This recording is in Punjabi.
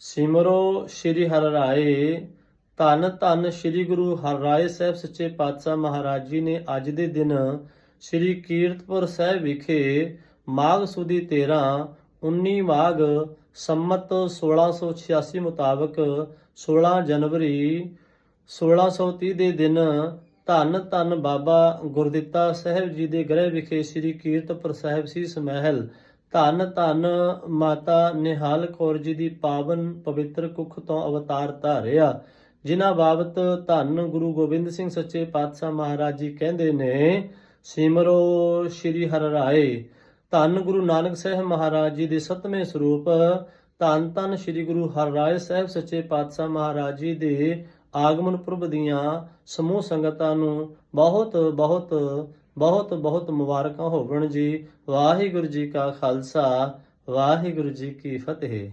ਸਿਮਰੋ ਸ੍ਰੀ ਹਰਿ ਰਾਏ। ਧੰਨ ਧੰਨ ਸ੍ਰੀ ਗੁਰੂ ਹਰਿਰਾਏ ਸਾਹਿਬ ਸੱਚੇ ਪਾਤਸ਼ਾਹ ਮਹਾਰਾਜ ਜੀ ਨੇ ਅੱਜ ਦੇ ਦਿਨ ਸ੍ਰੀ ਕੀਰਤਪੁਰ ਸਾਹਿਬ ਵਿਖੇ ਮਾਘ ਸੁਦੀ 13 19 ਮਾਘ ਸੰਮਤ 1686 ਮੁਤਾਬਕ 16 ਜਨਵਰੀ 1630 ਦੇ ਦਿਨ ਧੰਨ ਧੰਨ ਬਾਬਾ ਗੁਰਦਿੱਤਾ ਸਾਹਿਬ ਜੀ ਦੇ ਗ੍ਰਹਿ ਵਿਖੇ ਸ੍ਰੀ ਕੀਰਤਪੁਰ ਸਾਹਿਬ ਸੀ ਮਹਿਲ ਧੰਨ ਧੰਨ ਮਾਤਾ ਨਿਹਾਲ ਕੌਰ ਜੀ ਦੀ ਪਾਵਨ ਪਵਿੱਤਰ ਕੁੱਖ ਤੋਂ ਅਵਤਾਰ ਧਾਰਿਆ, ਜਿਨ੍ਹਾਂ ਬਾਬਤ ਧੰਨ ਗੁਰੂ ਗੋਬਿੰਦ ਸਿੰਘ ਸੱਚੇ ਪਾਤਸ਼ਾਹ ਮਹਾਰਾਜ ਜੀ ਕਹਿੰਦੇ ਨੇ, ਸਿਮਰੋ ਸ੍ਰੀ ਹਰਿ ਰਾਏ। ਧੰਨ ਗੁਰੂ ਨਾਨਕ ਸਾਹਿਬ ਮਹਾਰਾਜ ਜੀ ਦੇ ਸਤਵੇਂ ਸਰੂਪ, ਧੰਨ ਧੰਨ ਸ੍ਰੀ ਗੁਰੂ ਹਰਿਰਾਏ ਸਾਹਿਬ ਸੱਚੇ ਪਾਤਸ਼ਾਹ ਮਹਾਰਾਜ ਜੀ ਦੇ ਆਗਮਨ ਪੁਰਬ ਦੀਆਂ ਸਮੂਹ ਸੰਗਤਾਂ ਨੂੰ ਬਹੁਤ ਬਹੁਤ ਬਹੁਤ ਬਹੁਤ ਮੁਬਾਰਕਾਂ ਹੋਵਣ ਜੀ। ਵਾਹਿਗੁਰੂ ਜੀ ਕਾ ਖਾਲਸਾ ਵਾਹਿਗੁਰੂ ਜੀ ਕੀ ਫਤਿਹ।